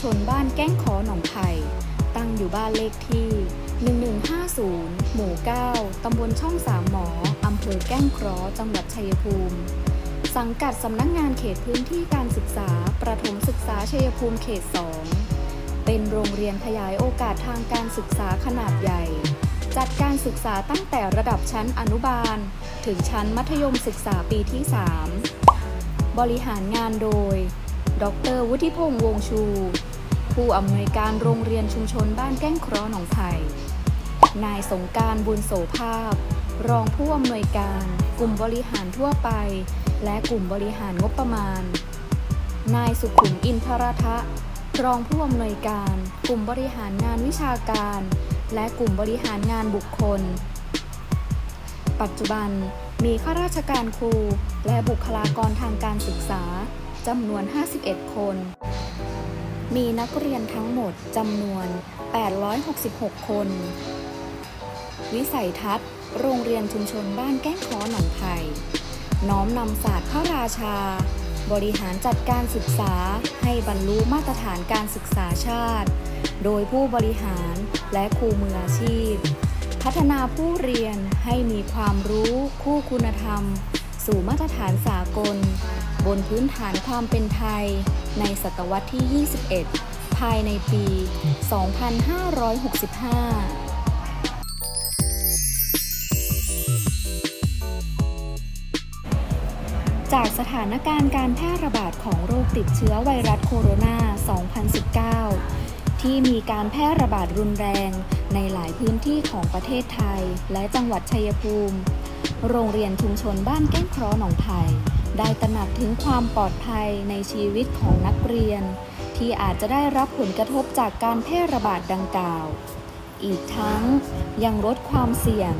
ชนบ้านแก้งขอหนองไผ่ตั้งอยู่บ้านเลขที่ 1150 หมู่ 9 ตำบลช่องสามหมอ อำเภอแก้งเคราะห์จังหวัดชัยภูมิ สังกัดสำนักงานเขตพื้นที่การศึกษา ประถมศึกษาชัยภูมิเขต 2 เป็นโรงเรียนขยายโอกาสทางการศึกษาขนาดใหญ่ จัดการศึกษาตั้งแต่ระดับชั้นอนุบาล ถึงชั้นมัธยมศึกษาปีที่ 3 บริหารงานโดย ดร วุฒิพงษ์วงศ์ชู ผู้อำนวยการโรงเรียนชุมชนบ้านแก้งเคราะห์หนองไผ่นายสงการบุญโสภาพ รองผู้อำนวยการ กลุ่มบริหารทั่วไป และกลุ่มบริหารงบประมาณ นายสุขุมอินทรทะ รองผู้อำนวยการ กลุ่มบริหารงานวิชาการ และกลุ่มบริหารงานบุคคล ปัจจุบันมีข้าราชการครู และบุคลากรทางการศึกษาจำนวน 51 คน มีนักเรียนทั้งหมดจำนวน 866 คน วิสัยทัศน์ โรงเรียนชุมชนบ้านแก้งคอหนองไผ่น้อมนำศาสตร์พระราชา บริหารจัดการศึกษาให้บรรลุมาตรฐานการศึกษาชาติ โดยผู้บริหารและครูมืออาชีพ พัฒนาผู้เรียนให้มีความรู้คู่คุณธรรม สู่มาตรฐานสากล บนพื้นฐานความเป็นไทย ในศตวรรษที่ 21 ภายในปี 2565จากสถานการณ์การแพร่ระบาดของโรคติดเชื้อไวรัสโคโรนา 2019 ที่มีการแพร่ระบาดรุนแรงในหลายพื้นที่ของประเทศไทย และจังหวัดชัยภูมิ โรงเรียนชุมชนบ้านแก้งเคราะห์หนองไผ่ ได้ตระหนักถึงความปลอดภัยในชีวิตของนักเรียน ที่อาจจะได้รับผลกระทบจากการแพร่ระบาดดังกล่าว อีกทั้งยังลดความเสี่ยง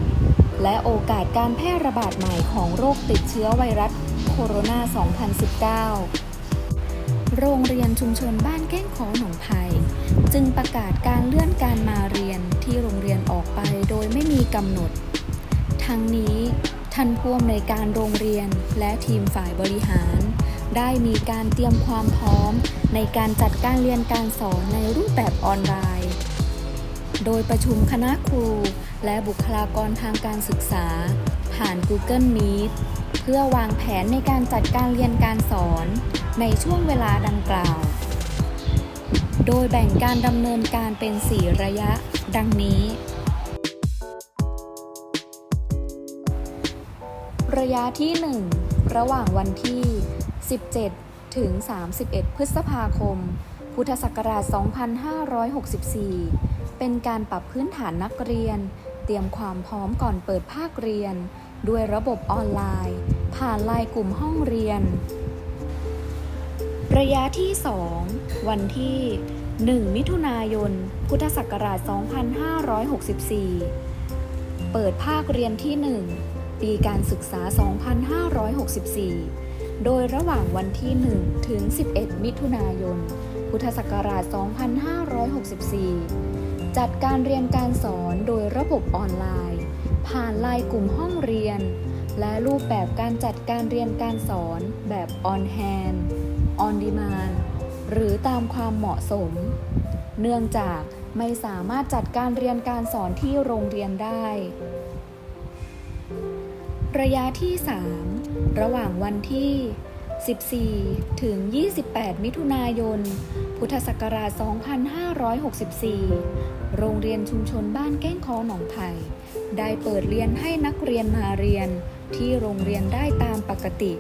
และโอกาสการแพร่ระบาดใหม่ของโรคติดเชื้อไวรัสโคโรนา 2019 โรงเรียนชุมชนบ้านแก้งขอหนองไผ่จึงประกาศการเลื่อนการมาเรียนที่โรงเรียนออกไปโดยไม่มีกำหนด ทั้งนี้ ท่านผู้อำนวยการโรงเรียนและทีมฝ่ายบริหาร ได้มีการเตรียมความพร้อม ในการจัดการเรียนการสอนในรูปแบบออนไลน์ โดยประชุมคณะครูและบุคลากรทางการศึกษา ผ่าน Google Meet เพื่อวางแผนในการจัดการเรียนการสอน ในช่วงเวลาดังกล่าว โดยแบ่งการดำเนินการเป็น 4 ระยะ ดังนี้ ระยะที่ 1 ระหว่างวันที่ 17 ถึง 31 พฤษภาคม พุทธศักราช 2564 เป็นการปรับพื้นฐานนักเรียน เตรียมความพร้อมก่อนเปิดภาคเรียน ด้วยระบบออนไลน์ ผ่านไลน์กลุ่มห้องเรียน ระยะที่ 2 วันที่ 1 มิถุนายน พุทธศักราช 2564 เปิดภาคเรียนที่ 1 ปีการศึกษา 2564 โดยระหว่างวันที่ 1 ถึง 11 มิถุนายน พุทธศักราช 2564 จัดการเรียนการสอนโดยระบบออนไลน์ ผ่านไลน์กลุ่มห้องเรียน และรูปแบบการจัดการเรียนการสอนแบบ on hand on demand หรือตามความเหมาะสม เนื่องจากไม่สามารถจัดการเรียนการสอนที่โรงเรียนได้ ระยะที่ 3 ระหว่างวันที่ 14 ถึง 28 มิถุนายน พุทธศักราช 2564 โรงเรียนชุมชนบ้านแก้งคอหนองไผ่ได้เปิดเรียนให้นักเรียนมาเรียนที่โรงเรียนได้ตามปกติ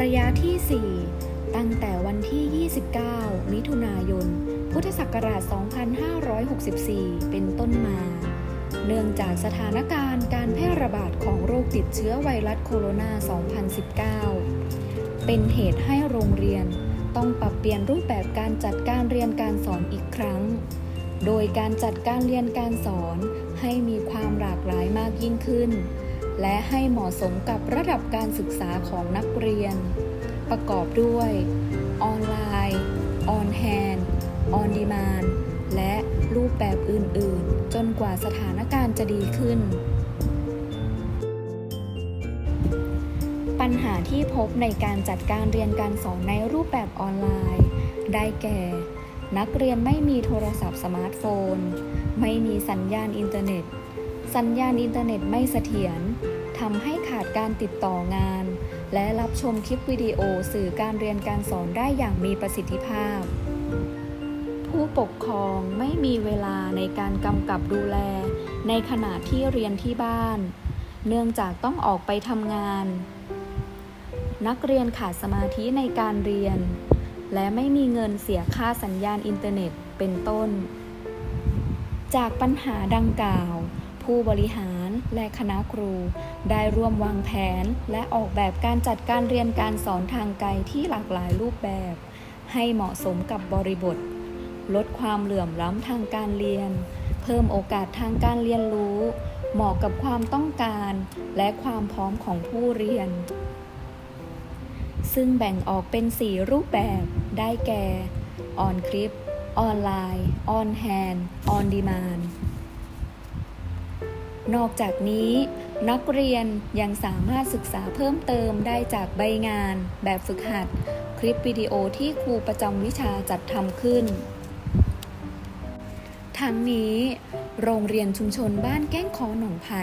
ระยะที่ 4 ตั้งแต่วันที่ 29 มิถุนายน พุทธศักราช 2564 เป็นต้นมา เนื่องจากสถานการณ์ การแพร่ระบาดของโรคติดเชื้อไวรัสโคโรนา 2019 เป็นเหตุให้โรงเรียนต้องปรับเปลี่ยนรูปแบบการจัดการเรียนการสอนอีกครั้ง โดยการจัดการเรียนการสอนให้มีความหลากหลายมากยิ่งขึ้น และให้เหมาะสมกับระดับการศึกษาของนักเรียน ประกอบด้วย ออนไลน์ออนแฮนด์ออนดีมานและรูปแบบอื่น ๆ จนกว่าสถานการณ์จะดีขึ้น ปัญหาที่พบในการจัดการเรียนการสอนในรูปแบบออนไลน์ ได้แก่ นักเรียนไม่มีโทรศัพท์สมาร์ทโฟน ไม่มีสัญญาณอินเทอร์เน็ต สัญญาณอินเทอร์เน็ตไม่เสถียรทำให้ขาดการติดต่องาน และรับชมคลิปวิดีโอสื่อการเรียนการสอนได้อย่างมีประสิทธิภาพ ผู้ปกครองไม่มีเวลาในการกำกับดูแล ในขณะที่เรียนที่บ้าน เนื่องจากต้องออกไปทำงาน นักเรียนขาดสมาธิในการเรียน และไม่มีเงินเสียค่าสัญญาณอินเทอร์เน็ตเป็นต้น จากปัญหาดังกล่าว ผู้บริหารและคณะครู ได้ร่วมวางแผนและออกแบบการจัดการเรียนการสอนทางไกลที่หลากหลายรูปแบบ ให้เหมาะสมกับบริบท ลดความเหลื่อมล้ำทางการเรียน เพิ่มโอกาสทางการเรียนรู้ เหมาะกับความต้องการ และความพร้อมของผู้เรียน ซึ่งแบ่งออกเป็น 4 รูปแบบได้แก่ ออนคลิป ออนไลน์ ออนแฮนด์ออนดีมานนอกจากนี้ นักเรียนยังสามารถศึกษาเพิ่มเติมได้จากใบงาน แบบฝึกหัด คลิปวิดีโอที่ครูประจำวิชาจัดทำขึ้น ทั้งนี้ โรงเรียนชุมชนบ้านแก้งคอหนองไผ่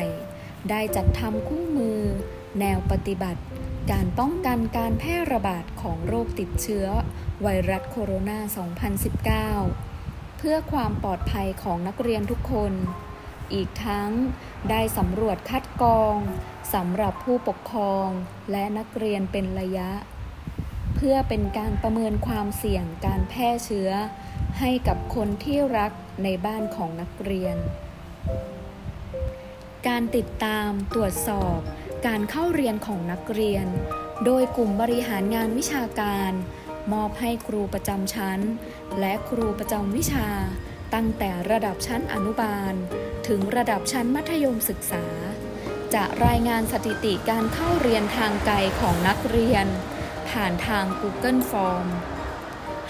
ได้จัดทำคู่มือ แนวปฏิบัติ การป้องกันการแพร่ระบาดของโรคติดเชื้อ ไวรัสโคโรนา 2019 เพื่อความปลอดภัยของนักเรียนทุกคน อีกทั้งได้สำรวจคัดกรองสำหรับผู้ปกครองและนักเรียนเป็นระยะ เพื่อเป็นการประเมินความเสี่ยงการแพร่เชื้อ ให้กับคนที่รักในบ้านของนักเรียน การติดตามตรวจสอบ การเข้าเรียนของนักเรียน โดยกลุ่มบริหารงานวิชาการ มอบให้ครูประจำชั้น และครูประจำวิชา ตั้งแต่ระดับชั้นอนุบาล ถึงระดับชั้นมัธยมศึกษา จะรายงานสถิติการเข้าเรียนทางไกลของนักเรียน ผ่านทาง Google Form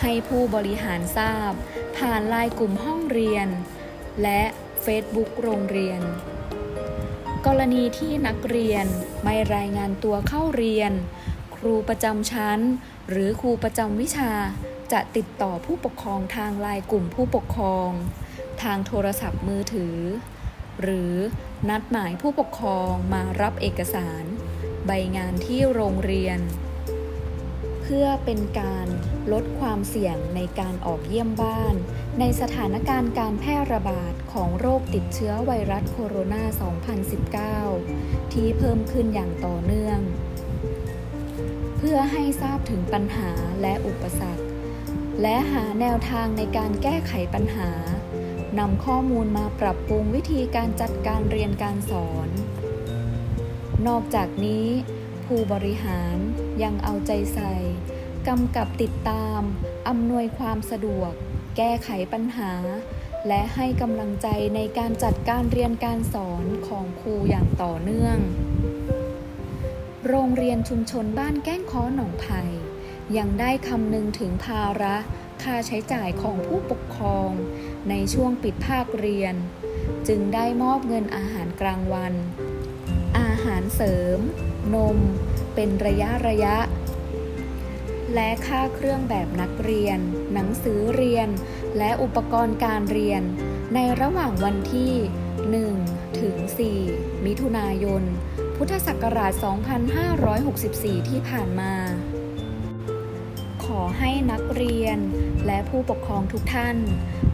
ให้ผู้บริหารทราบ ผ่านไลน์กลุ่มห้องเรียน และ Facebook โรงเรียน กรณีที่นักเรียนไม่รายงานตัวเข้าเรียน ครูประจำชั้น หรือครูประจำวิชา จะติดต่อผู้ปกครองทางไลน์กลุ่มผู้ปกครอง ทางโทรศัพท์มือถือ หรือนัดหมายผู้ปกครองมารับเอกสาร ใบงานที่โรงเรียน พื่อเป็นการลดความเสี่ยงในการออกเยี่ยมบ้าน ในสถานการณ์การแพร่ระบาดของโรคติดเชื้อไวรัสโคโรนา 2019 ที่เพิ่มขึ้นอย่างต่อเนื่อง เพื่อให้ทราบถึงปัญหาและอุปสรรค และหาแนวทางในการแก้ไขปัญหานำข้อมูลมาปรับปรุงวิธีการจัดการเรียนการสอน นอกจากนี้ ผู้บริหาร ยังเอาใจใส่กำกับติดตาม อำนวยความสะดวก แก้ไขปัญหา และให้กำลังใจในการจัดการเรียนการสอนของครูอย่างต่อเนื่อง โรงเรียนชุมชนบ้านแก้งค้อหนองไผ่ยังได้คำนึงถึงภาระค่าใช้จ่ายของผู้ปกครอง ในช่วงปิดภาคเรียน จึงได้มอบเงินอาหารกลางวัน อาหารเสริม นม เป็นระยะระยะ และค่าเครื่องแบบนักเรียน หนังสือเรียน และอุปกรณ์การเรียน ในระหว่างวันที่ 1 ถึง 4 มิถุนายน พุทธศักราช 2564 ที่ผ่านมา ขอให้นักเรียนและผู้ปกครองทุกท่าน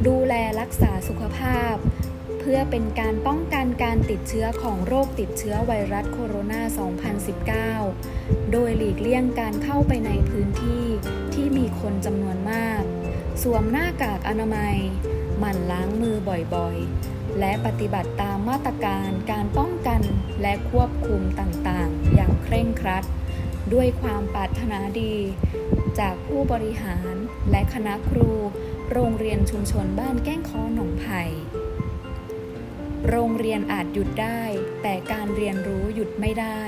ดูแลรักษาสุขภาพ เพื่อเป็นการป้องกันการติดเชื้อของโรคติดเชื้อไวรัสโคโรนา 2019 โดยหลีกเลี่ยงการเข้าไปในพื้นที่ที่มีคนจำนวนมาก สวมหน้ากากอนามัย หมั่นล้างมือบ่อยๆ และปฏิบัติตามมาตรการการป้องกันและควบคุมต่างๆ อย่างเคร่งครัด ด้วยความปรารถนาดี จากผู้บริหารและคณะครู โรงเรียนชุมชนบ้านแก้งค้อหนองไผ่ โรงเรียนอาจหยุดได้ แต่การเรียนรู้หยุดไม่ได้